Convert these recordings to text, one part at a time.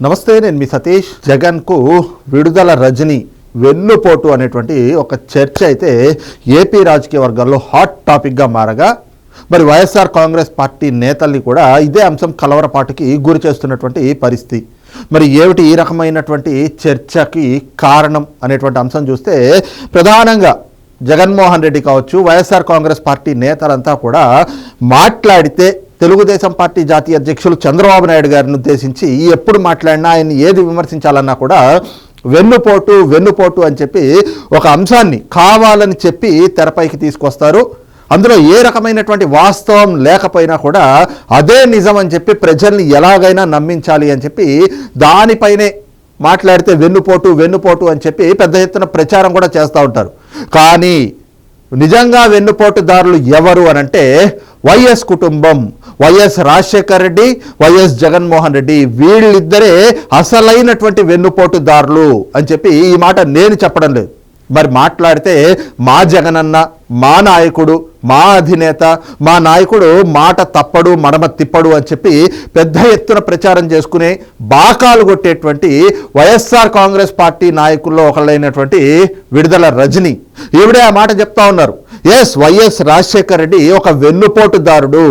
నమస్తే నేను మీ సతీష్. జగన్కు విడుదల రజని వెన్నుపోటు అనేటువంటి ఒక చర్చ అయితే ఏపీ రాజకీయ వర్గాల్లో హాట్ టాపిక్గా మారగా మరి వైఎస్ఆర్ కాంగ్రెస్ పార్టీ నేతల్ని కూడా ఇదే అంశం కలవరపాటుకి గురి చేస్తున్నటువంటి పరిస్థితి. మరి ఏమిటి ఈ రకమైనటువంటి చర్చకి కారణం అనేటువంటి అంశం చూస్తే ప్రధానంగా జగన్మోహన్ రెడ్డి కావచ్చు వైఎస్ఆర్ కాంగ్రెస్ పార్టీ నేతలంతా కూడా మాట్లాడితే తెలుగుదేశం పార్టీ జాతీయ అధ్యక్షులు చంద్రబాబు నాయుడు గారిని ఉద్దేశించి ఎప్పుడు మాట్లాడినా ఆయన ఏది విమర్శించాలన్నా కూడా వెన్నుపోటు వెన్నుపోటు అని చెప్పి ఒక అంశాన్ని కావాలని చెప్పి తెరపైకి తీసుకొస్తారు. అందులో ఏ రకమైనటువంటి వాస్తవం లేకపోయినా కూడా అదే నిజం అని చెప్పి ప్రజల్ని ఎలాగైనా నమ్మించాలి అని చెప్పి దానిపైనే మాట్లాడితే వెన్నుపోటు వెన్నుపోటు అని చెప్పి పెద్ద ఎత్తున ప్రచారం కూడా చేస్తూ ఉంటారు. కానీ నిజంగా వెన్నుపోటుదారులు ఎవరు అనంటే వైఎస్ కుటుంబం. వైఎస్ రాజశేఖర్ రెడ్డి వైఎస్ జగన్మోహన్ రెడ్డి వీళ్ళిద్దరే అసలైనటువంటి వెన్నుపోటుదారులు అని చెప్పి ఈ మాట నేను చెప్పడం లేదు. మరి మాట్లాడితే మా జగనన్న మా నాయకుడు మా అధినేత మా నాయకుడు మాట తప్పడు మడమ తిప్పడు అని చెప్పి పెద్ద ఎత్తున ప్రచారం చేసుకుని బాకాలు కొట్టేటువంటి వైఎస్ఆర్ కాంగ్రెస్ పార్టీ నాయకుల్లో ఒకళ్ళైనటువంటి విడుదల రజని. ఈవిడే ఆ మాట చెప్తా ఉన్నారు. ఎస్ వైఎస్ రాజశేఖర్ రెడ్డి ఒక వెన్నుపోటుదారుడు.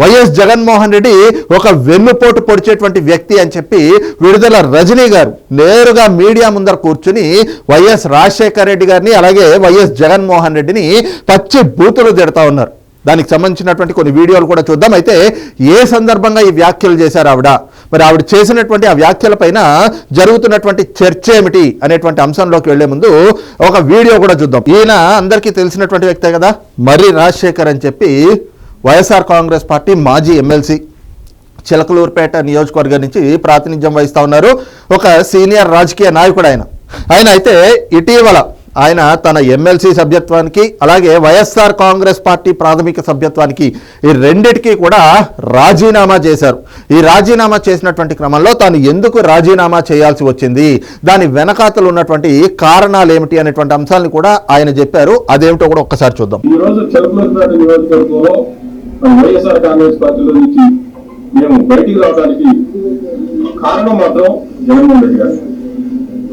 వైఎస్ జగన్మోహన్ రెడ్డి ఒక వెన్నుపోటు పొడిచేటువంటి వ్యక్తి అని చెప్పి విడుదల రజనీ గారు నేరుగా మీడియా ముందర కూర్చుని వైఎస్ రాజశేఖర్ రెడ్డి గారిని అలాగే వైఎస్ జగన్మోహన్ రెడ్డిని పచ్చి బూతులు తిడతా ఉన్నారు. దానికి సంబంధించినటువంటి కొన్ని వీడియోలు కూడా చూద్దాం. అయితే ఏ సందర్భంగా ఈ వ్యాఖ్యలు చేశారు ఆవిడ? మరి ఆవిడ చేసినటువంటి ఆ వ్యాఖ్యల పైన జరుగుతున్నటువంటి చర్చ ఏమిటి అనేటువంటి అంశంలోకి వెళ్ళే ముందు ఒక వీడియో కూడా చూద్దాం. ఈయన అందరికీ తెలిసినటువంటి వ్యక్తే కదా? మరి రాజశేఖర్ అని చెప్పి వైఎస్ఆర్ కాంగ్రెస్ పార్టీ మాజీ ఎమ్మెల్సీ చిలకలూరుపేట నియోజకవర్గం నుంచి ప్రాతినిధ్యం వహిస్తూ ఉన్నారు. ఒక సీనియర్ రాజకీయ నాయకుడు ఆయన. ఆయన అయితే ఇటీవల ఆయన తన ఎమ్మెల్సీ సభ్యత్వానికి అలాగే వైఎస్ఆర్ కాంగ్రెస్ పార్టీ ప్రాథమిక సభ్యత్వానికి ఈ రెండిటికి కూడా రాజీనామా చేశారు. ఈ రాజీనామా చేసినటువంటి క్రమంలో తాను ఎందుకు రాజీనామా చేయాల్సి వచ్చింది? దాని వెనకాతలు ఉన్నటువంటి కారణాలు ఏమిటి అనేటువంటి అంశాలను కూడా ఆయన చెప్పారు. అదేమిటో కూడా ఒక్కసారి చూద్దాం. ఈ రోజు వైఎస్ఆర్ కాంగ్రెస్ పార్టీలో నుంచి మేము బయటికి రావడానికి కారణం మాత్రం జగన్మోహన్ రెడ్డి గారు.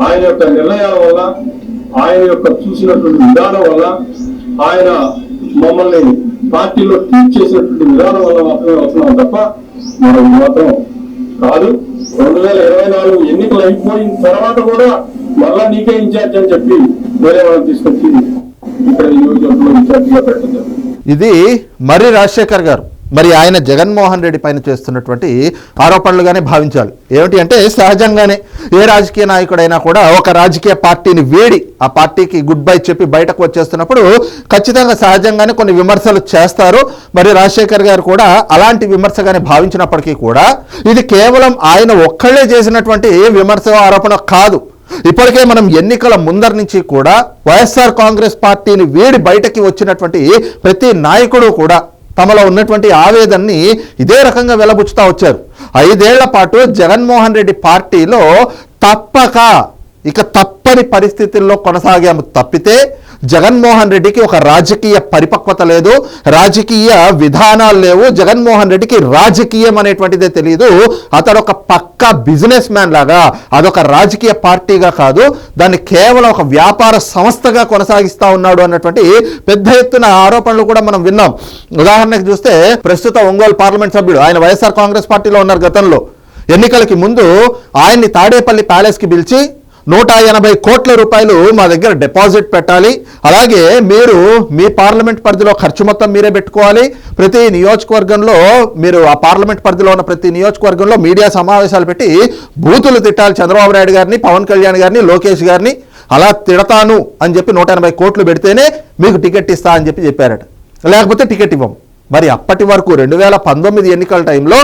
ఆయన యొక్క నిర్ణయాల వల్ల ఆయన యొక్క చూసినటువంటి విధానం వల్ల ఆయన మమ్మల్ని పార్టీలో ట్రీట్ చేసినటువంటి విధానం వల్ల మాత్రమే వస్తున్నాం తప్ప మనం మాత్రం కాదు. రెండు వేల ఇరవై నాలుగు ఎన్నికలు అయిపోయిన తర్వాత కూడా మళ్ళా నీకే ఇన్ఛార్జ్ అని చెప్పి వేరే వాళ్ళని తీసుకొచ్చి ఇక్కడ ఈ నియోజకవర్గంలో ఇన్ఛార్జిగా పెట్టడం ఇది మరి రాజశేఖర్ గారు. మరి ఆయన జగన్మోహన్ రెడ్డి పైన చేస్తున్నటువంటి ఆరోపణలుగానే భావించాలి. ఏమిటి అంటే సహజంగానే ఏ రాజకీయ నాయకుడైనా కూడా ఒక రాజకీయ పార్టీని వేడి ఆ పార్టీకి గుడ్ బై చెప్పి బయటకు వచ్చేస్తున్నప్పుడు ఖచ్చితంగా సహజంగానే కొన్ని విమర్శలు చేస్తారు. మరి రాజశేఖర్ గారు కూడా అలాంటి విమర్శగానే భావించినప్పటికీ కూడా ఇది కేవలం ఆయన ఒక్కళ్ళే చేసినటువంటి విమర్శ ఆరోపణ కాదు. ఇప్పటికే మనం ఎన్నికల ముందర నుంచి కూడా వైఎస్ఆర్ కాంగ్రెస్ పార్టీని వీడి బయటకి వచ్చినటువంటి ప్రతి నాయకుడు కూడా తమలో ఉన్నటువంటి ఆవేదనని ఇదే రకంగా వెలబుచ్చుతా వచ్చారు. ఐదేళ్ళ పాటు జగన్మోహన్ రెడ్డి పార్టీలో తప్పక ఇక తప్పని పరిస్థితుల్లో కొనసాగాము తప్పితే జగన్మోహన్ రెడ్డికి ఒక రాజకీయ పరిపక్వత లేదు రాజకీయ విధానాలు లేవు. జగన్మోహన్ రెడ్డికి రాజకీయం అనేటువంటిదే తెలియదు అతడు ఒక పక్కా బిజినెస్ మ్యాన్ లాగా అదొక రాజకీయ పార్టీగా కాదు దాన్ని కేవలం ఒక వ్యాపార సంస్థగా కొనసాగిస్తా ఉన్నాడు అన్నటువంటి పెద్ద ఎత్తున ఆరోపణలు కూడా మనం విన్నాం. ఉదాహరణకు చూస్తే ప్రస్తుత ఒంగోలు పార్లమెంట్ సభ్యుడు ఆయన వైఎస్ఆర్ కాంగ్రెస్ పార్టీలో ఉన్నారు గతంలో. ఎన్నికలకి ముందు ఆయన్ని తాడేపల్లి ప్యాలెస్కి పిలిచి నూట ఎనభై కోట్ల రూపాయలు మా దగ్గర డిపాజిట్ పెట్టాలి. అలాగే మీరు మీ పార్లమెంట్ పరిధిలో ఖర్చు మొత్తం మీరే పెట్టుకోవాలి. ప్రతి నియోజకవర్గంలో మీరు ఆ పార్లమెంట్ పరిధిలో ఉన్న ప్రతి నియోజకవర్గంలో మీడియా సమావేశాలు పెట్టి బూతులు తిట్టాలి చంద్రబాబు నాయుడు గారిని పవన్ కళ్యాణ్ గారిని లోకేష్ గారిని. అలా తిడతాను అని చెప్పి నూట ఎనభై కోట్లు పెడితేనే మీకు టికెట్ ఇస్తా అని చెప్పి చెప్పారట. లేకపోతే టికెట్ ఇవ్వం. మరి అప్పటి వరకు రెండు వేల పంతొమ్మిది ఎన్నికల టైంలో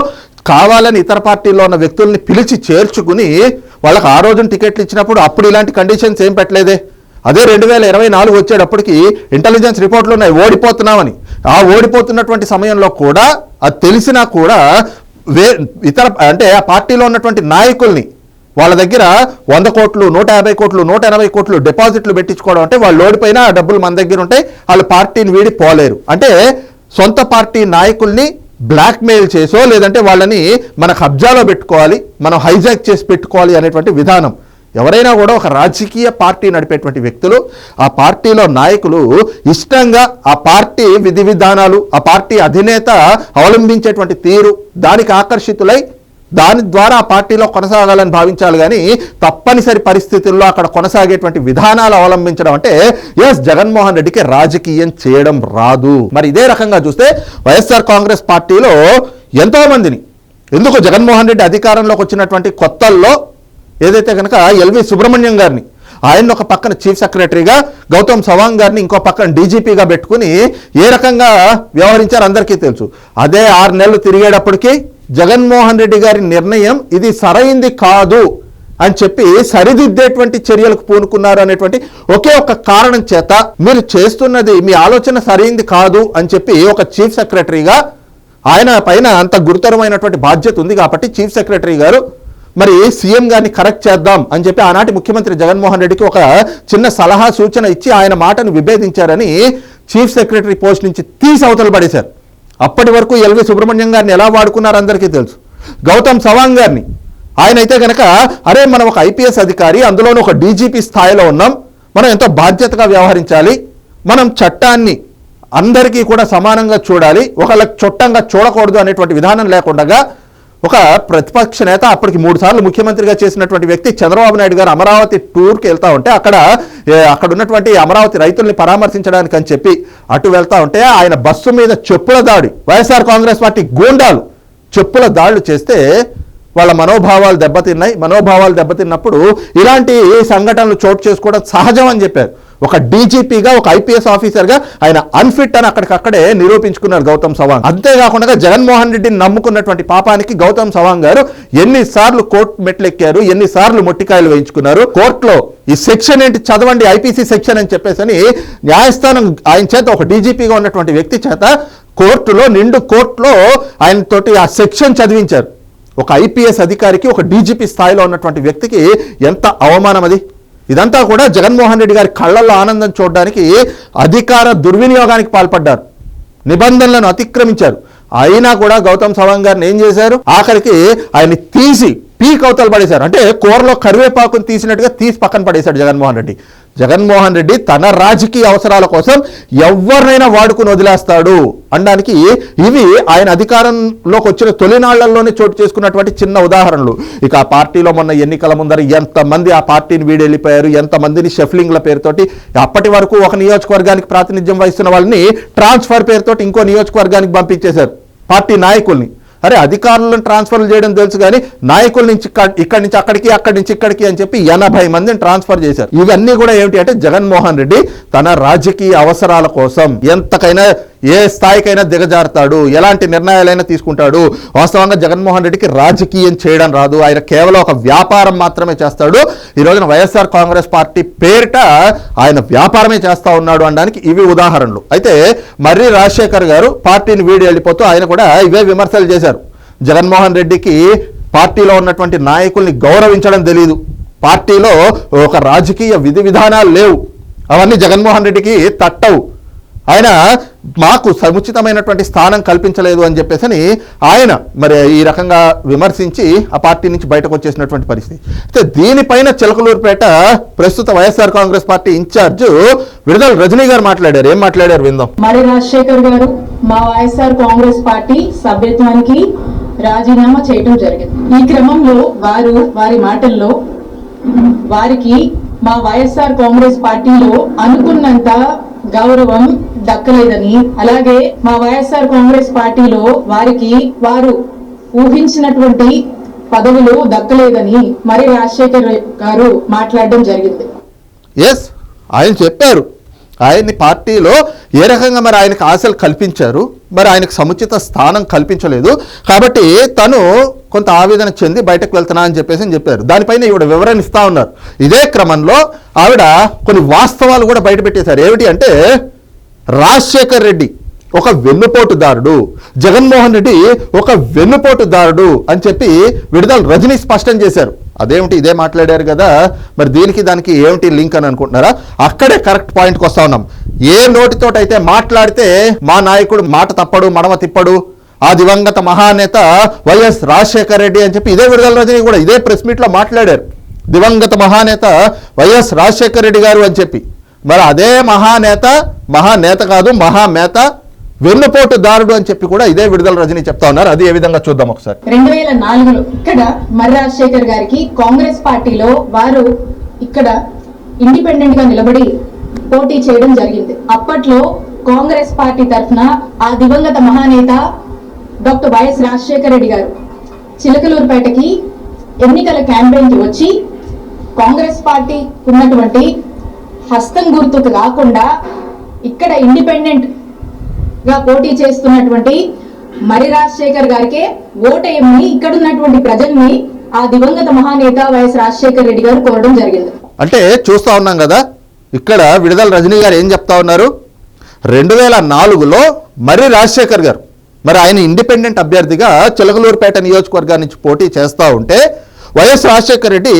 కావాలని ఇతర పార్టీల్లో ఉన్న వ్యక్తుల్ని పిలిచి చేర్చుకుని వాళ్ళకి ఆ రోజున టికెట్లు ఇచ్చినప్పుడు అప్పుడు ఇలాంటి కండిషన్స్ ఏం పెట్టలేదే. అదే రెండు వేల ఇరవై నాలుగు వచ్చేటప్పటికి ఇంటెలిజెన్స్ రిపోర్ట్లు ఉన్నాయి ఓడిపోతున్నామని. ఆ ఓడిపోతున్నటువంటి సమయంలో కూడా అది తెలిసినా కూడా వే ఇతర అంటే ఆ పార్టీలో ఉన్నటువంటి నాయకుల్ని వాళ్ళ దగ్గర వంద కోట్లు నూట యాభై కోట్లు నూట ఎనభై కోట్లు డిపాజిట్లు పెట్టించుకోవడం అంటే వాళ్ళు ఓడిపోయినా ఆ డబ్బులు మన దగ్గర ఉంటాయి వాళ్ళు పార్టీని వీడి పోలేరు అంటే సొంత పార్టీ నాయకుల్ని బ్లాక్మెయిల్ చేసో లేదంటే వాళ్ళని మన కబ్జాలో పెట్టుకోవాలి మనం హైజాక్ చేసి పెట్టుకోవాలి అనేటువంటి విధానం. ఎవరైనా కూడా ఒక రాజకీయ పార్టీ నడిపేటువంటి వ్యక్తులు ఆ పార్టీలో నాయకులు ఇష్టంగా ఆ పార్టీ విధి విధానాలు ఆ పార్టీ అధినేత అవలంబించేటువంటి తీరు దానికి ఆకర్షితులై దాని ద్వారా ఆ పార్టీలో కొనసాగాలని భావించాలి కానీ తప్పనిసరి పరిస్థితుల్లో అక్కడ కొనసాగేటువంటి విధానాలు అవలంబించడం అంటే ఎస్ జగన్మోహన్ రెడ్డికి రాజకీయం చేయడం రాదు. మరి ఇదే రకంగా చూస్తే వైఎస్ఆర్ కాంగ్రెస్ పార్టీలో ఎంతో మందిని ఎందుకు జగన్మోహన్ రెడ్డి అధికారంలోకి వచ్చినటువంటి కొత్తల్లో ఏదైతే కనుక ఎల్వి సుబ్రహ్మణ్యం గారిని ఆయన ఒక పక్కన చీఫ్ సెక్రటరీగా గౌతమ్ సవాంగ్ గారిని ఇంకో పక్కన డీజీపీగా పెట్టుకుని ఏ రకంగా వ్యవహరించారు అందరికీ తెలుసు. అదే ఆరు నెలలు తిరిగేటప్పటికీ జగన్మోహన్ రెడ్డి గారి నిర్ణయం ఇది సరైంది కాదు అని చెప్పి సరిదిద్దేటువంటి చర్యలకు పూనుకున్నారు అనేటువంటి ఒకే ఒక కారణం చేత మీరు చేస్తున్నది మీ ఆలోచన సరైంది కాదు అని చెప్పి ఒక చీఫ్ సెక్రటరీగా ఆయన పైన అంత గురుతరమైనటువంటి బాధ్యత ఉంది కాబట్టి చీఫ్ సెక్రటరీ గారు మరి సీఎం గారిని కరెక్ట్ చేద్దాం అని చెప్పి ఆనాటి ముఖ్యమంత్రి జగన్మోహన్ రెడ్డికి ఒక చిన్న సలహా సూచన ఇచ్చి ఆయన మాటను విభేదించారని చీఫ్ సెక్రటరీ పోస్ట్ నుంచి తీసి అవతలు పడేశారు. అప్పటి వరకు ఎల్వి సుబ్రహ్మణ్యం గారిని ఎలా వాడుకున్నారో అందరికీ తెలుసు. గౌతమ్ సవాంగ్ గారిని. ఆయన అయితే కనుక అరే మనం ఒక ఐపీఎస్ అధికారి అందులోనూ ఒక డీజీపీ స్థాయిలో ఉన్నాం మనం ఎంతో బాధ్యతగా వ్యవహరించాలి మనం చట్టాన్ని అందరికీ కూడా సమానంగా చూడాలి ఒకళ్ళకి చుట్టంగా చూడకూడదు అనేటువంటి విధానం లేకుండా ఒక ప్రతిపక్ష నేత అప్పటికి మూడు సార్లు ముఖ్యమంత్రిగా చేసినటువంటి వ్యక్తి చంద్రబాబు నాయుడు గారు అమరావతి టూర్కి వెళ్తా ఉంటే అక్కడ అక్కడ ఉన్నటువంటి అమరావతి రైతుల్ని పరామర్శించడానికి అని చెప్పి అటు వెళ్తా ఉంటే ఆయన బస్సు మీద చెప్పుల దాడి వైఎస్ఆర్ కాంగ్రెస్ పార్టీ గూండాలు చెప్పుల దాడులు చేస్తే వాళ్ళ మనోభావాలు దెబ్బతిన్నాయి. మనోభావాలు దెబ్బతిన్నప్పుడు ఇలాంటి సంఘటనలు చోటు చేసుకోవడం సహజం అని చెప్పారు. ఒక డీజీపీగా ఒక ఐపీఎస్ ఆఫీసర్గా ఆయన అన్ఫిట్ అని అక్కడికక్కడే నిరూపించుకున్నారు గౌతమ్ సవాంగ్. అంతేకాకుండా జగన్మోహన్ రెడ్డిని నమ్ముకున్నటువంటి పాపానికి గౌతమ్ సవాంగ్ గారు ఎన్నిసార్లు కోర్టు మెట్లెక్కారు ఎన్నిసార్లు మొట్టికాయలు వేయించుకున్నారు. కోర్టులో ఈ సెక్షన్ ఏంటి చదవండి ఐపీసీ సెక్షన్ అని చెప్పేసి అని న్యాయస్థానం ఆయన చేత ఒక డీజీపీగా ఉన్నటువంటి వ్యక్తి చేత కోర్టులో నిండు కోర్టులో ఆయన తోటి ఆ సెక్షన్ చదివించారు. ఒక ఐపీఎస్ అధికారికి ఒక డీజీపీ స్థాయిలో ఉన్నటువంటి వ్యక్తికి ఎంత అవమానం అది? ఇదంతా కూడా జగన్మోహన్ రెడ్డి గారి కళ్ళల్లో ఆనందం చూడడానికి అధికార దుర్వినియోగానికి పాల్పడ్డారు. నిబంధనలను అతిక్రమించారు. అయినా కూడా గౌతమ్ సవాంగ్ గారిని ఏం చేశారు? ఆఖరికి ఆయన్ని తీసి పీక్ అవతలు పడేశారు. అంటే కూరలో కరివేపాకుని తీసినట్టుగా తీసి పక్కన పడేశాడు జగన్మోహన్ రెడ్డి. జగన్మోహన్ రెడ్డి తన రాజకీయ అవసరాల కోసం ఎవరినైనా వాడుకుని వదిలేస్తాడు అనడానికి ఇవి ఆయన అధికారంలోకి వచ్చిన తొలినాళ్ళలోనే చోటు చేసుకున్నటువంటి చిన్న ఉదాహరణలు. ఇక ఆ పార్టీలో మొన్న ఎన్నికల ముందర ఎంతమంది ఆ పార్టీని వీడెళ్ళిపోయారు ఎంతమందిని షెఫ్లింగ్ల పేరుతోటి అప్పటి వరకు ఒక నియోజకవర్గానికి ప్రాతినిధ్యం వహిస్తున్న వాళ్ళని ట్రాన్స్ఫర్ పేరుతోటి ఇంకో నియోజకవర్గానికి పంపించేశారు. పార్టీ నాయకుల్ని. అరే అధికారులను ట్రాన్స్ఫర్లు చేయడం తెలుసు కానీ నాయకుల నుంచి ఇక్కడ- ఇక్కడి నుంచి అక్కడికి అక్కడి నుంచి ఇక్కడికి అని చెప్పి ఎనభై మందిని ట్రాన్స్ఫర్ చేశారు. ఇవన్నీ కూడా ఏమిటి అంటే జగన్మోహన్ రెడ్డి తన రాజకీయ అవసరాల కోసం ఎంతకైనా ఏ స్థాయికైనా దిగజారుతాడు ఎలాంటి నిర్ణయాలైనా తీసుకుంటాడు వాస్తవంగా జగన్మోహన్ రెడ్డికి రాజకీయం చేయడం రాదు ఆయన కేవలం ఒక వ్యాపారం మాత్రమే చేస్తాడు. ఈ రోజున వైఎస్ఆర్ కాంగ్రెస్ పార్టీ పేరిట ఆయన వ్యాపారమే చేస్తా ఉన్నాడు అనడానికి ఇవి ఉదాహరణలు. అయితే మర్రి రాజశేఖర్ గారు పార్టీని వీడి వెళ్ళిపోతూ ఆయన కూడా ఇవే విమర్శలు చేశారు. జగన్మోహన్ రెడ్డికి పార్టీలో ఉన్నటువంటి నాయకుల్ని గౌరవించడం తెలియదు పార్టీలో ఒక రాజకీయ విధి విధానాలు లేవు. అవన్నీ జగన్మోహన్ రెడ్డికి తట్టవు. ఆయన మాకు సముచితమైనటువంటి స్థానం కల్పించలేదు అని చెప్పేసి అని ఆయన మరి ఈ రకంగా విమర్శించి ఆ పార్టీ నుంచి బయటకు వచ్చేసినటువంటి పరిస్థితి. అయితే దీనిపైన చిలకలూరుపేట ప్రస్తుత వైఎస్ఆర్ కాంగ్రెస్ పార్టీ ఇన్ఛార్జ్ విడుదల రజనీ గారు మాట్లాడారు. ఏం మాట్లాడారు విందాం. మరి రాజశేఖర్ గారు మా వైఎస్ఆర్ కాంగ్రెస్ పార్టీ సభ్యత్వానికి రాజీనామా చేయటం జరిగింది. ఈ క్రమంలో వారు వారి మాటల్లో వారికి మా వైఎస్ఆర్ కాంగ్రెస్ పార్టీలో అనుకున్నంత గౌరవం దక్కలేదని అలాగే మా వైఎస్ఆర్ కాంగ్రెస్ పార్టీలో వారికి వారు ఊహించినటువంటి పదవులు దక్కలేదని మరి రాజశేఖర్ గారు మాట్లాడడం జరిగింది. ఎస్ ఆయన చెప్పారు. ఆయన్ని పార్టీలో ఏ రకంగా మరి ఆయనకు ఆశలు కల్పించారు? మరి ఆయనకు సముచిత స్థానం కల్పించలేదు. కాబట్టి తను కొంత ఆవేదన చెంది బయటకు వెళ్తున్నా అని చెప్పేసి అని చెప్పారు. దానిపైన ఈవిడ వివరణ ఇస్తా ఉన్నారు. ఇదే క్రమంలో ఆవిడ కొన్ని వాస్తవాలు కూడా బయటపెట్టేశారు ఏమిటి అంటే రాజశేఖర్ రెడ్డి ఒక వెన్నుపోటుదారుడు జగన్మోహన్ రెడ్డి ఒక వెన్నుపోటుదారుడు అని చెప్పి విడుదల రజనీ స్పష్టం చేశారు. అదేమిటి ఇదే మాట్లాడారు కదా? మరి దీనికి దానికి ఏమిటి లింక్ అని అనుకుంటున్నారా? అక్కడే కరెక్ట్ పాయింట్కి వస్తా ఉన్నాం. ఏ నోటితోటైతే మాట్లాడితే మా నాయకుడు మాట తప్పడు మడమ తిప్పడు ఆ దివంగత మహానేత వైఎస్ రాజశేఖర రెడ్డి అని చెప్పి ఇదే విడుదల రజనీ కూడా ఇదే ప్రెస్ మీట్లో మాట్లాడారు. దివంగత మహానేత వైఎస్ రాజశేఖర రెడ్డి గారు అని చెప్పి. మరి అదే మహానేత మహానేత కాదు మహామేత వెన్నుపోటు దారుడు అని చెప్పి కూడా ఇదే విడుదల రజని చెప్తా ఉన్నారు. అది ఏ విధంగా చూద్దాం ఒకసారి. రెండు వేల నాలుగులో ఇక్కడ మర్రి రాజశేఖర్ గారికి కాంగ్రెస్ పార్టీలో వారు ఇక్కడ ఇండిపెండెంట్గా నిలబడి పోటీ చేయడం జరిగింది. అప్పట్లో కాంగ్రెస్ పార్టీ తరఫున ఆ దివంగత మహానేత డాక్టర్ వైఎస్ రాజశేఖర రెడ్డి గారు చిలకలూరుపేటకి ఎన్నికల క్యాంపెయిన్కి వచ్చి కాంగ్రెస్ పార్టీ ఉన్నటువంటి హస్తం గుర్తుకు కాకుండా ఇక్కడ ఇండిపెండెంట్ గా పోటీ చేస్తున్నటువంటి మరి రాజశేఖర్ గారికే ఓటేయమని ఇక్కడ ఉన్నటువంటి ప్రజల్ని ఆ దివంగత మహానేత వైఎస్ రాజశేఖర్ రెడ్డి గారు కోరడం జరిగింది. అంటే చూస్తా ఉన్నాం కదా ఇక్కడ విడుదల రజనీ గారు ఏం చెప్తా ఉన్నారు? రెండు వేల నాలుగులో మరి రాజశేఖర్ గారు మరి ఆయన ఇండిపెండెంట్ అభ్యర్థిగా చిలకలూరుపేట నియోజకవర్గం నుంచి పోటీ చేస్తూ ఉంటే YS Rajasekhara Reddy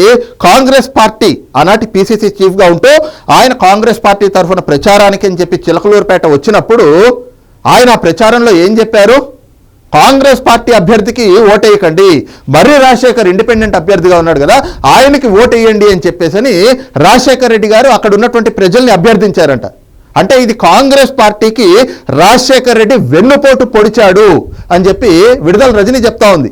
Congress party ఆనాటి పిసిసి చీఫ్గా ఉంటూ ఆయన కాంగ్రెస్ పార్టీ తరఫున ప్రచారానికి అని చెప్పి చిలకలూరుపేట వచ్చినప్పుడు ఆయన ఆ ప్రచారంలో ఏం చెప్పారు? కాంగ్రెస్ పార్టీ అభ్యర్థికి ఓటేయకండి. మర్రి రాజశేఖర్ ఇండిపెండెంట్ అభ్యర్థిగా ఉన్నాడు కదా ఆయనకి ఓటేయండి అని చెప్పేసి రాజశేఖర్ రెడ్డి గారు అక్కడ ఉన్నటువంటి ప్రజల్ని అభ్యర్థించారంట. అంటే ఇది కాంగ్రెస్ పార్టీకి రాజశేఖర్ రెడ్డి వెన్నుపోటు పొడిచాడు అని చెప్పి విడుదల రజని చెప్తా ఉంది.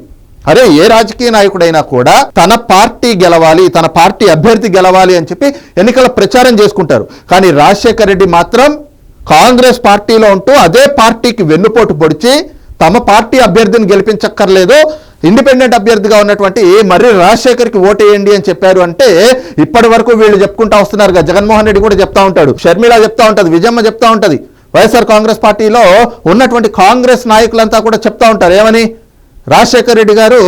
అరే ఏ రాజకీయ నాయకుడైనా కూడా తన పార్టీ గెలవాలి తన పార్టీ అభ్యర్థి గెలవాలి అని చెప్పి ఎన్నికల ప్రచారం చేసుకుంటారు. కానీ రాజశేఖర్ రెడ్డి మాత్రం కాంగ్రెస్ పార్టీలో ఉంటూ అదే పార్టీకి వెన్నుపోటు పొడిచి తమ పార్టీ అభ్యర్థిని గెలిపించక్కర్లేదు. ఇండిపెండెంట్ అభ్యర్థిగా ఉన్నటువంటి మర్రి రాజశేఖర్కి ఓటేయండి అని చెప్పారు అంటే ఇప్పటి వరకు వీళ్ళు చెప్పుకుంటా వస్తున్నారు జగన్మోహన్ రెడ్డి కూడా చెప్తా ఉంటాడు. షర్మిల చెప్తా ఉంటది. విజయమ్మ చెప్తా ఉంటుంది. వైఎస్ఆర్ కాంగ్రెస్ పార్టీలో ఉన్నటువంటి కాంగ్రెస్ నాయకులంతా కూడా చెప్తా ఉంటారు. ఏమని? రాజశేఖర రెడ్డి గారు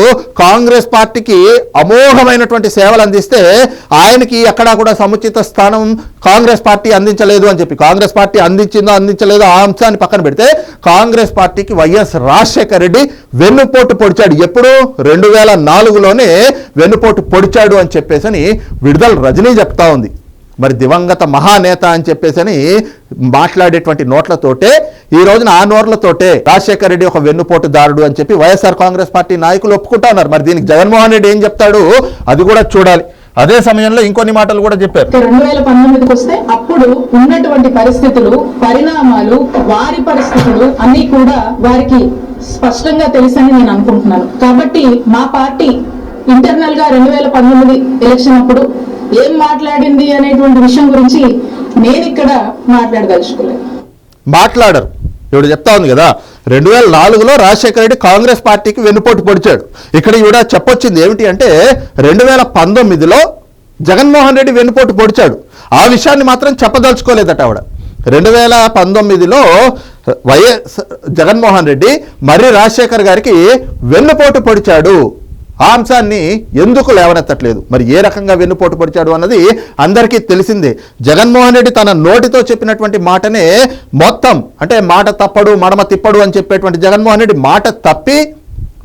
కాంగ్రెస్ పార్టీకి అమోఘమైనటువంటి సేవలు అందిస్తే ఆయనకి ఎక్కడా కూడా సముచిత స్థానం కాంగ్రెస్ పార్టీ అందించలేదు అని చెప్పి కాంగ్రెస్ పార్టీ అందించిందో అందించలేదో ఆ అంశాన్ని పక్కన పెడితే కాంగ్రెస్ పార్టీకి వైఎస్ రాజశేఖర రెడ్డి వెన్నుపోటు పొడిచాడు. ఎప్పుడు? రెండు వేల నాలుగులోనే వెన్నుపోటు పొడిచాడు అని చెప్పేసి విడుదల రజనీ చెప్తా ఉంది. మరి దివంగత మహానేత అని చెప్పేసి మాట్లాడేటువంటి నోట్లతోటే ఈ రోజున ఆ నోట్లతోటే రాజశేఖర రెడ్డి ఒక వెన్నుపోటుదారుడు అని చెప్పి వైఎస్ఆర్ కాంగ్రెస్ పార్టీ నాయకులు ఒప్పుకుంటా ఉన్నారు. మరి దీనికి జగన్మోహన్ రెడ్డి ఏం చెప్తాడు? అది కూడా చూడాలి. అదే సమయంలో ఇంకొన్ని మాటలు కూడా చెప్పారు. రెండు వేల పంతొమ్మిదికి వస్తే అప్పుడు ఉన్నటువంటి పరిస్థితులు పరిణామాలు వారి పరిస్థితులు అన్ని కూడా వారికి స్పష్టంగా తెలుసని నేను అనుకుంటున్నాను. కాబట్టి మా పార్టీ ఇంటర్నల్గా రెండు వేల పంతొమ్మిది ఎలక్షన్ అప్పుడు ఏం మాట్లాడింది అనేటువంటి విషయం గురించి నేను ఇక్కడ మాట్లాడదలుచుకోలేదు. మాట్లాడరు. ఇప్పుడు చెప్తా ఉంది కదా రెండు వేల నాలుగులో రాజశేఖర రెడ్డి కాంగ్రెస్ పార్టీకి వెన్నుపోటు పొడిచాడు. ఇక్కడ ఈవిడ చెప్పొచ్చింది ఏమిటి అంటే రెండు వేల పంతొమ్మిదిలో జగన్మోహన్ రెడ్డి వెన్నుపోటు పొడిచాడు. ఆ విషయాన్ని మాత్రం చెప్పదలుచుకోలేదట ఆవిడ. రెండు వేల పంతొమ్మిదిలో వైఎస్ జగన్మోహన్ రెడ్డి మర్రి రాజశేఖర్ గారికి వెన్నుపోటు పొడిచాడు. ఆ అంశాన్ని ఎందుకు లేవనెత్తట్లేదు? మరి ఏ రకంగా వెన్నుపోటు పొడిచాడు అన్నది అందరికీ తెలిసిందే. జగన్మోహన్ రెడ్డి తన నోటితో చెప్పినటువంటి మాటనే మొత్తం అంటే మాట తప్పడు మడమ తిప్పడు అని చెప్పేటువంటి జగన్మోహన్ రెడ్డి మాట తప్పి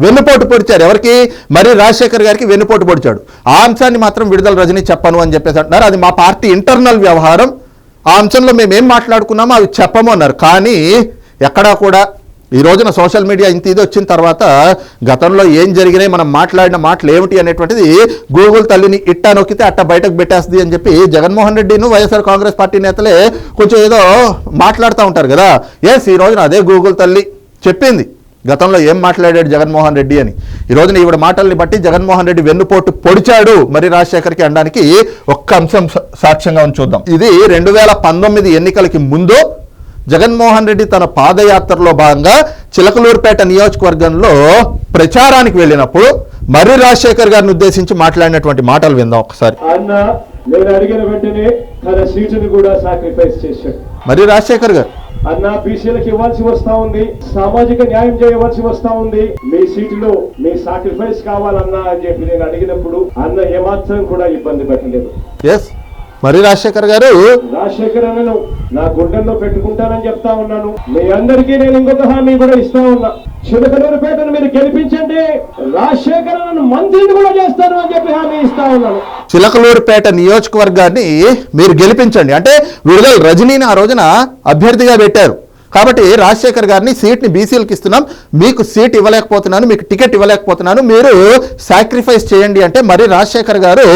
వెన్నుపోటు పొడిచారు. ఎవరికి? మరి రాజశేఖర్ గారికి వెన్నుపోటు పొడిచాడు. ఆ అంశాన్ని మాత్రం విడుదల రజని చెప్పను అని చెప్పేసి అంటున్నారు. అది మా పార్టీ ఇంటర్నల్ వ్యవహారం. ఆ అంశంలో మేము ఏం మాట్లాడుకున్నామో అవి చెప్పము అన్నారు కానీ ఎక్కడా కూడా ఈ రోజున సోషల్ మీడియా ఇంత ఇది వచ్చిన తర్వాత గతంలో ఏం జరిగినాయి మనం మాట్లాడిన మాటలు ఏమిటి అనేటువంటిది గూగుల్ తల్లిని ఇట్టా నొక్కితే అట్ట బయటకు పెట్టేస్తుంది అని చెప్పి జగన్మోహన్ రెడ్డిను వైఎస్ఆర్ కాంగ్రెస్ పార్టీ నేతలే కొంచెం ఏదో మాట్లాడుతూ ఉంటారు కదా. ఎస్ ఈ రోజున అదే గూగుల్ తల్లి చెప్పింది. గతంలో ఏం మాట్లాడాడు జగన్మోహన్ రెడ్డి అని. ఈ రోజున ఈవిడ మాటల్ని బట్టి జగన్మోహన్ రెడ్డి వెన్నుపోటు పొడిచాడు మరి రాజశేఖర్కి అనడానికి ఒక్క అంశం సాక్ష్యంగా ఉంచుద్దాం చూద్దాం. ఇది రెండు వేల పంతొమ్మిది ఎన్నికలకి ముందు జగన్మోహన్ రెడ్డి తన పాదయాత్రలో భాగంగా చిలకలూరుపేట నియోజకవర్గంలో ప్రచారానికి వెళ్ళినప్పుడు మర్రి రాజశేఖర్ గారిని ఉద్దేశించి మాట్లాడినటువంటి మాటలు విందాం ఒకసారి. అన్న నేను అడిగిన వెంటనే తన సీటును కూడా సాక్రిఫైస్ చేశాడు. మర్రి రాజశేఖర్ గారు. అన్న బీసీలకు ఇవ్వాల్సి వస్తా ఉంది సామాజిక న్యాయం చేయవలసి వస్తా ఉంది మీ సీటులో మీ సాక్రిఫైస్ కావాలన్నా అని చెప్పి నేను అడిగినప్పుడు అన్న ఏమాత్రం కూడా ఇబ్బంది పెట్టలేదు. ఎస్ మర్రి రాజశేఖర్ గారు? రాజశేఖర్ అన్నను నా గుండెల్లో పెట్టుకుంటానని చెప్తా ఉన్నాను. మీ అందరికీ నేను ఇంకొక హామీ కూడా ఇస్తా ఉన్నా. చిలకలూరుపేటను మీరు గెలిపించండి. రాజశేఖర్ అన్నను మంత్రిని కూడా చేస్తాను అని చెప్పి హామీ ఇస్తా ఉన్నాను. చిలకలూరుపేట నియోజకవర్గాన్ని మీరు గెలిపించండి. అంటే విడుదల రజనీని ఆ రోజున అభ్యర్థిగా పెట్టారు. కాబట్టి రాజశేఖర్ గారిని సీట్ని బీసీలకు ఇస్తున్నాం. మీకు సీట్ ఇవ్వలేకపోతున్నాను మీకు టికెట్ ఇవ్వలేకపోతున్నాను. మీరు సాక్రిఫైస్ చేయండి అంటే మరి రాజశేఖర్ గారు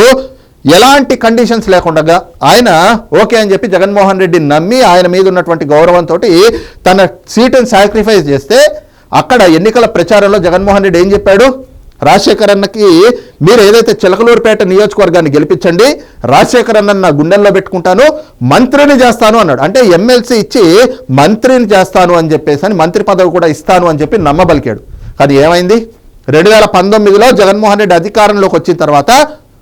ఎలాంటి కండిషన్స్ లేకుండా ఆయన ఓకే అని చెప్పి జగన్మోహన్ రెడ్డి నమ్మి ఆయన మీద ఉన్నటువంటి గౌరవంతో తన సీటును సాక్రిఫైస్ చేస్తే అక్కడ ఎన్నికల ప్రచారంలో జగన్మోహన్ రెడ్డి ఏం చెప్పాడు? రాజశేఖర్ అన్నకి మీరు ఏదైతే చిలకలూరుపేట నియోజకవర్గాన్ని గెలిపించండి రాజశేఖర్ అన్న నా గుండెల్లో పెట్టుకుంటాను మంత్రిని చేస్తాను అన్నాడు. అంటే ఎమ్మెల్సీ ఇచ్చి మంత్రిని చేస్తాను అని చెప్పేసి అని మంత్రి పదవి కూడా ఇస్తాను అని చెప్పి నమ్మబలికాడు. అది ఏమైంది? రెండు వేల పంతొమ్మిదిలో జగన్మోహన్ రెడ్డి అధికారంలోకి వచ్చిన తర్వాత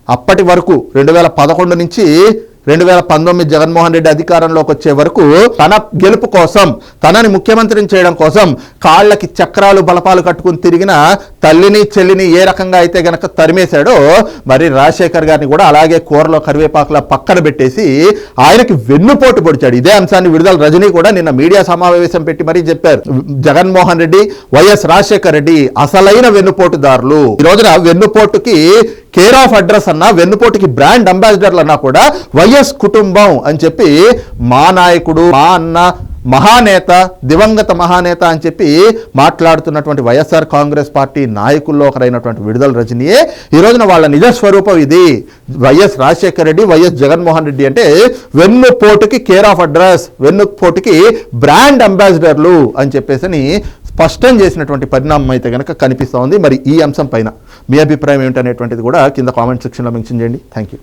అప్పటి వరకు రెండు వేల పదకొండు నుంచి రెండు వేల పంతొమ్మిది జగన్మోహన్ రెడ్డి అధికారంలోకి వచ్చే వరకు తన గెలుపు కోసం తనని ముఖ్యమంత్రిని చేయడం కోసం కాళ్ళకి చక్రాలు బలపాలు కట్టుకుని తిరిగిన తల్లిని చెల్లిని ఏ రకంగా అయితే గనక తరిమేశాడో మరి రాజశేఖర్ గారిని కూడా అలాగే కూరలో కరివేపాకులా పక్కన పెట్టేసి ఆయనకి వెన్నుపోటు పొడిచాడు. ఇదే అంశాన్ని విడుదల రజనీ కూడా నిన్న మీడియా సమావేశం పెట్టి మరీ చెప్పారు. జగన్మోహన్ రెడ్డి వైఎస్ రాజశేఖర్ రెడ్డి అసలైన వెన్నుపోటుదారులు. ఈ రోజున వెన్నుపోటుకి కేర్ ఆఫ్ అడ్రస్ అన్నా వెన్నుపోటుకి బ్రాండ్ అంబాసిడర్లు అన్నా కూడా వైఎస్ కుటుంబం అని చెప్పి మా నాయకుడు మా అన్న మహానేత దివంగత మహానేత అని చెప్పి మాట్లాడుతున్నటువంటి వైఎస్ఆర్ కాంగ్రెస్ పార్టీ నాయకుల్లో ఒకరైనటువంటి విడుదల రజనీయే. ఈ రోజున వాళ్ళ నిజ స్వరూపం ఇది. వైఎస్ రాజశేఖర రెడ్డి వైఎస్ జగన్మోహన్ రెడ్డి అంటే వెన్నుపోటుకి కేర్ ఆఫ్ అడ్రస్ వెన్నుపోటుకి బ్రాండ్ అంబాసిడర్లు అని చెప్పేసి స్పష్టం చేసినటువంటి పరిణామం అయితే కనుక కనిపిస్తూ ఉంది. మరి ఈ అంశం పైన. మీ అభిప్రాయం ఏమిటనేటువంటిది కూడా కింద కామెంట్ సెక్షన్లో మెన్షన్ చేయండి. Thank you